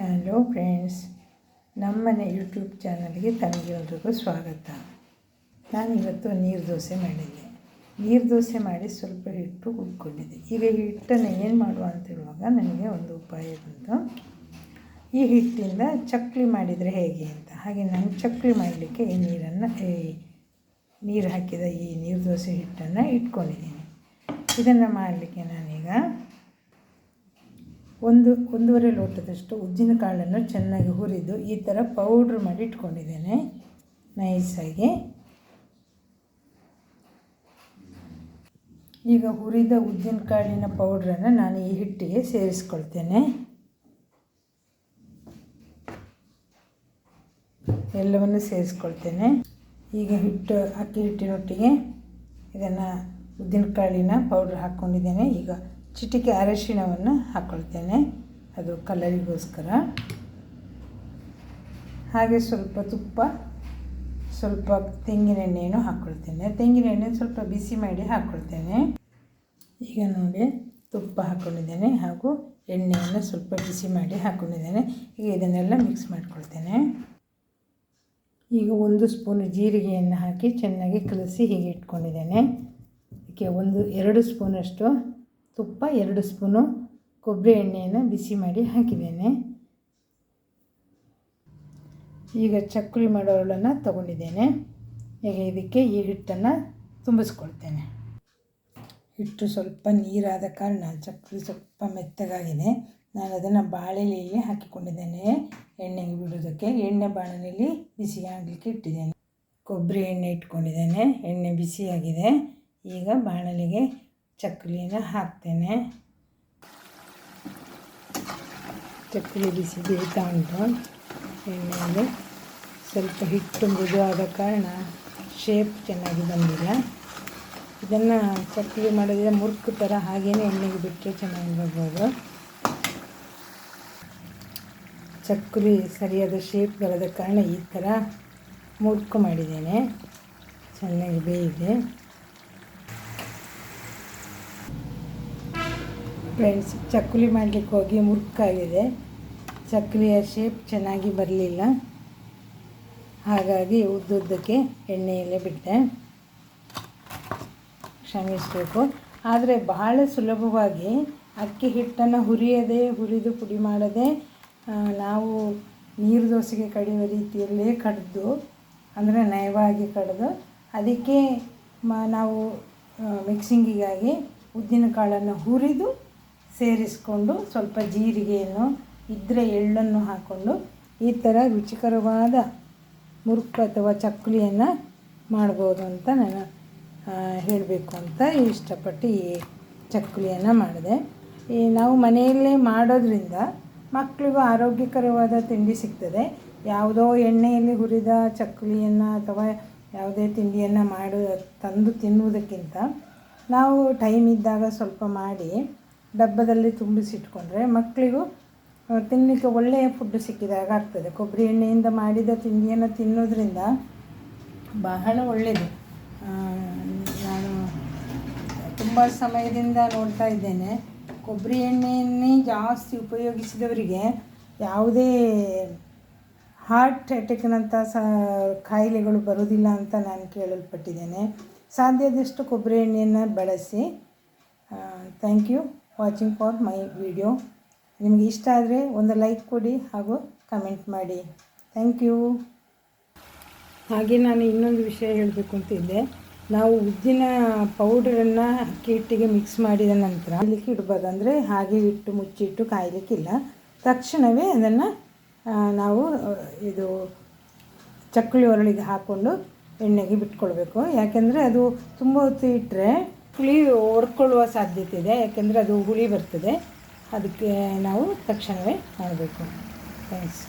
Hello friends ನಮ್ಮನೆ YouTube ಚಾನಲ್ಗೆ ತಮಗೆಲ್ರಿಗೂ ಸ್ವಾಗತ. ನಾನು ಇವತ್ತು ನೀರು ದೋಸೆ ಮಾಡಿದ್ದೆ. ನೀರು ದೋಸೆ ಮಾಡಿ ಸ್ವಲ್ಪ ಹಿಟ್ಟು ಹುಡ್ಕೊಂಡಿದ್ದೆ ಈಗ ಹಿಟ್ಟನ್ನು ಏನು ಮಾಡುವ ಅಂತ ಹೇಳುವಾಗ ನನಗೆ ಒಂದು ಉಪಾಯ ಬಂತು. ಈ ಹಿಟ್ಟಿಂದ ಚಕ್ಲಿ ಮಾಡಿದರೆ ಹೇಗೆ ಅಂತ. ಹಾಗೆ ನಾನು ಚಕ್ಲಿ ಮಾಡಲಿಕ್ಕೆ ಈ ನೀರನ್ನು, ಈ ನೀರು ಹಾಕಿದ ಈ ನೀರು ದೋಸೆ ಹಿಟ್ಟನ್ನು ಇಟ್ಕೊಂಡಿದ್ದೀನಿ. ಇದನ್ನು ಮಾಡಲಿಕ್ಕೆ ನಾನೀಗ ಒಂದು, ಒಂದೂವರೆ ಲೋಟದಷ್ಟು ಉದ್ದಿನ ಕಾಳನ್ನು ಚೆನ್ನಾಗಿ ಹುರಿದು ಈ ಥರ ಪೌಡ್ರ್ ಮಾಡಿ ಇಟ್ಕೊಂಡಿದ್ದೇನೆ. ನೈಸಾಗಿ ಈಗ ಹುರಿದ ಉದ್ದಿನ ಕಾಳಿನ ಪೌಡ್ರನ್ನು ನಾನು ಈ ಹಿಟ್ಟಿಗೆ ಸೇರಿಸ್ಕೊಳ್ತೇನೆ. ಎಲ್ಲವನ್ನು ಸೇರಿಸ್ಕೊಳ್ತೇನೆ. ಈಗ ಹಿಟ್ಟು, ಅಕ್ಕಿ ಹಿಟ್ಟಿನೊಟ್ಟಿಗೆ ಇದನ್ನು ಉದ್ದಿನ ಕಾಳಿನ ಪೌಡ್ರ್ ಹಾಕ್ಕೊಂಡಿದ್ದೇನೆ. ಈಗ ಚಿಟಿಕೆ ಅರಶಿಣವನ್ನು ಹಾಕ್ಕೊಳ್ತೇನೆ ಅದು ಕಲರಿಗೋಸ್ಕರ. ಹಾಗೆ ಸ್ವಲ್ಪ ತುಪ್ಪ, ಸ್ವಲ್ಪ ತೆಂಗಿನೆಣ್ಣೆಯನ್ನು ಹಾಕ್ಕೊಳ್ತೇನೆ ತೆಂಗಿನ ಎಣ್ಣೆ ಸ್ವಲ್ಪ ಬಿಸಿ ಮಾಡಿ ಹಾಕ್ಕೊಳ್ತೇನೆ ಈಗ ನೋಡಿ, ತುಪ್ಪ ಹಾಕ್ಕೊಂಡಿದ್ದೇನೆ ಹಾಗೂ ಎಣ್ಣೆಯನ್ನು ಸ್ವಲ್ಪ ಬಿಸಿ ಮಾಡಿ ಹಾಕ್ಕೊಂಡಿದ್ದೇನೆ ಈಗ ಇದನ್ನೆಲ್ಲ ಮಿಕ್ಸ್ ಮಾಡ್ಕೊಳ್ತೇನೆ. ಈಗ ಒಂದು ಸ್ಪೂನ್ ಜೀರಿಗೆಯನ್ನು ಹಾಕಿ ಚೆನ್ನಾಗಿ ಕಲಸಿ ಹೀಗೆ ಇಟ್ಕೊಂಡಿದ್ದೇನೆ. ಇದಕ್ಕೆ ಒಂದು, ಎರಡು ಸ್ಪೂನಷ್ಟು ತುಪ್ಪ ಎರಡು ಸ್ಪೂನು ಕೊಬ್ಬರಿ ಎಣ್ಣೆಯನ್ನು ಬಿಸಿ ಮಾಡಿ ಹಾಕಿದ್ದೇನೆ. ಈಗ ಚಕ್ಕುಲಿ ಮಾಡೋಳನ್ನು ತಗೊಂಡಿದ್ದೇನೆ. ಈಗ ಇದಕ್ಕೆ ಈ ಹಿಟ್ಟನ್ನು ತುಂಬಿಸ್ಕೊಳ್ತೇನೆ. ಹಿಟ್ಟು ಸ್ವಲ್ಪ ನೀರಾದ ಕಾರಣ ಚಕ್ಕುಲಿ ಸ್ವಲ್ಪ ಮೆತ್ತಗಾಗಿದೆ. ನಾನು ಅದನ್ನು ಬಾಳೆಲೆಯಲ್ಲಿ ಹಾಕಿಕೊಂಡಿದ್ದೇನೆ. ಎಣ್ಣೆಗೆ ಬಿಡೋದಕ್ಕೆ ಎಣ್ಣೆ ಬಾಣಲೆಯಲ್ಲಿ ಬಿಸಿ ಆಗಲಿಕ್ಕೆ ಇಟ್ಟಿದ್ದೇನೆ. ಕೊಬ್ಬರಿ ಎಣ್ಣೆ ಇಟ್ಕೊಂಡಿದ್ದೇನೆ. ಎಣ್ಣೆ ಬಿಸಿಯಾಗಿದೆ. ಈಗ ಬಾಣಲೆಗೆ ಚಕ್ಕಲಿನ ಹಾಕ್ತೇನೆ. ಚಕ್ಕುಲಿ ಬಿಸಿ ಬೇಯ್ತಾ ಉಂಟು ಎಣ್ಣೆಯಲ್ಲಿ ಸ್ವಲ್ಪ ಹಿಟ್ಟು ಮೃದು ಆದ ಕಾರಣ ಶೇಪ್ ಚೆನ್ನಾಗಿ ಬಂದಿಲ್ಲ. ಇದನ್ನು ಚಕ್ಕಲಿ ಮಾಡಿದ್ರೆ ಮುರುಕು ಥರ ಹಾಗೇನೆ ಎಣ್ಣೆಗೆ ಬಿಟ್ಟರೆ ಚೆನ್ನಾಗಿ ಬರ್ಬೋದು. ಚಕ್ಕುಲಿ ಸರಿಯಾದ ಶೇಪ್ ಬರದ ಕಾರಣ ಈ ಥರ ಮುರುಕು ಮಾಡಿದ್ದೇನೆ. ಚೆನ್ನಾಗಿ ಬೇಯಿದೆ. ಫ್ರೆಂಡ್ಸ್, ಚಕ್ಕುಲಿ ಮಾಡಲಿಕ್ಕೆ ಹೋಗಿ ಮುರುಕಾಗಿದೆ. ಚಕ್ಕುಲಿಯ ಶೇಪ್ ಚೆನ್ನಾಗಿ ಬರಲಿಲ್ಲ. ಹಾಗಾಗಿ ಉದ್ದುದ್ದಕ್ಕೆ ಎಣ್ಣೆಯಲ್ಲೇ ಬಿಟ್ಟೆ. ಕ್ಷಮಿಸಬೇಕು. ಆದರೆ ಬಹಳ ಸುಲಭವಾಗಿ ಅಕ್ಕಿ ಹಿಟ್ಟನ್ನು ಹುರಿಯದೆ, ಹುರಿದು ಪುಡಿ ಮಾಡದೆ ನಾವು ನೀರು ದೋಸೆಗೆ ಕಡಿಯುವ ರೀತಿಯಲ್ಲೇ ಕಡ್ದು, ಅಂದರೆ ನಯವಾಗಿ ಕಡಿದು, ಅದಕ್ಕೆ ನಾವು ಮಿಕ್ಸಿಂಗಿಗಾಗಿ ಉದ್ದಿನ ಕಾಳನ್ನು ಹುರಿದು ಸೇರಿಸ್ಕೊಂಡು ಸ್ವಲ್ಪ ಜೀರಿಗೆಯನ್ನು ಇದ್ದರೆ ಎಳ್ಳನ್ನು ಹಾಕ್ಕೊಂಡು ಈ ಥರ ರುಚಿಕರವಾದ ಮುರುಕು ಅಥವಾ ಚಕ್ಕುಲಿಯನ್ನು ಮಾಡ್ಬೋದು ಅಂತ ನಾನು ಹೇಳಬೇಕು ಅಂತ ಇಷ್ಟಪಟ್ಟು ಈ ಚಕ್ಕುಲಿಯನ್ನು ಮಾಡಿದೆ. ಈ ನಾವು ಮನೆಯಲ್ಲೇ ಮಾಡೋದ್ರಿಂದ ಮಕ್ಕಳಿಗೂ ಆರೋಗ್ಯಕರವಾದ ತಿಂಡಿ ಸಿಗ್ತದೆ. ಯಾವುದೋ ಎಣ್ಣೆಯಲ್ಲಿ ಹುರಿದ ಚಕ್ಕುಲಿಯನ್ನು ಅಥವಾ ಯಾವುದೇ ತಿಂಡಿಯನ್ನು ಮಾಡು, ತಂದು ತಿನ್ನುವುದಕ್ಕಿಂತ ನಾವು ಟೈಮ್ ಇದ್ದಾಗ ಸ್ವಲ್ಪ ಮಾಡಿ ಡಬ್ಬದಲ್ಲಿ ತುಂಬಿಸಿಟ್ಕೊಂಡ್ರೆ ಮಕ್ಕಳಿಗೂ ತಿನ್ನಲಿಕ್ಕೆ ಒಳ್ಳೆಯ ಫುಡ್ ಸಿಕ್ಕಿದಾಗ ಆಗ್ತದೆ. ಕೊಬ್ಬರಿ ಎಣ್ಣೆಯಿಂದ ಮಾಡಿದ ತಿಂಡಿಯನ್ನು ತಿನ್ನೋದ್ರಿಂದ ಬಹಳ ಒಳ್ಳೆಯದು ನಾನು ತುಂಬ ಸಮಯದಿಂದ ನೋಡ್ತಾ ಇದ್ದೇನೆ. ಕೊಬ್ಬರಿ ಎಣ್ಣೆಯನ್ನೇ ಜಾಸ್ತಿ ಉಪಯೋಗಿಸಿದವರಿಗೆ ಯಾವುದೇ ಹಾರ್ಟ್ ಅಟ್ಯಾಕ್ನಂಥ ಸ, ಕಾಯಿಲೆಗಳು ಬರೋದಿಲ್ಲ ಅಂತ ನಾನು ಕೇಳಲ್ಪಟ್ಟಿದ್ದೇನೆ. ಸಾಧ್ಯದಷ್ಟು ಕೊಬ್ಬರಿ ಎಣ್ಣೆಯನ್ನು ಬಳಸಿ thank you watching for my video. ನಿಮಗೆ ಇಷ್ಟ ಆದರೆ ಒಂದು ಲೈಕ್ ಕೊಡಿ ಹಾಗೂ ಕಮೆಂಟ್ ಮಾಡಿ. Thank you. ಹಾಗೆ ನಾನು ಇನ್ನೊಂದು ವಿಷಯ ಹೇಳಬೇಕು ಅಂತಿದ್ದೆ ನಾವು ಉದ್ದಿನ ಪೌಡರನ್ನು ಅಕ್ಕಿ ಹಿಟ್ಟಿಗೆ ಮಿಕ್ಸ್ ಮಾಡಿದ ನಂತರ ಅಲ್ಲಿಕ್ಕೆ ಇಡ್ಬೋದು ಅಂದರೆ ಹಾಗೆ ಇಟ್ಟು ಮುಚ್ಚಿಟ್ಟು ಕಾಯಲಿಕ್ಕಿಲ್ಲ. ತಕ್ಷಣವೇ ಅದನ್ನು ನಾವು ಇದು ಚಕ್ಕುಳಿ ಒರಳಿಗೆ ಹಾಕ್ಕೊಂಡು ಎಣ್ಣೆಗೆ ಬಿಟ್ಕೊಳ್ಬೇಕು. ಯಾಕೆಂದರೆ ಅದು ತುಂಬ ಹೊತ್ತು ಇಟ್ಟರೆ ಹುಳಿ ಒಡ್ಕೊಳ್ಳುವ ಸಾಧ್ಯತೆ ಇದೆ ಯಾಕೆಂದರೆ ಅದು ಹುಳಿ ಬರ್ತದೆ. ಅದಕ್ಕೆ ನಾವು ತಕ್ಷಣವೇ ಮಾಡಬೇಕು. ಥ್ಯಾಂಕ್ಸ್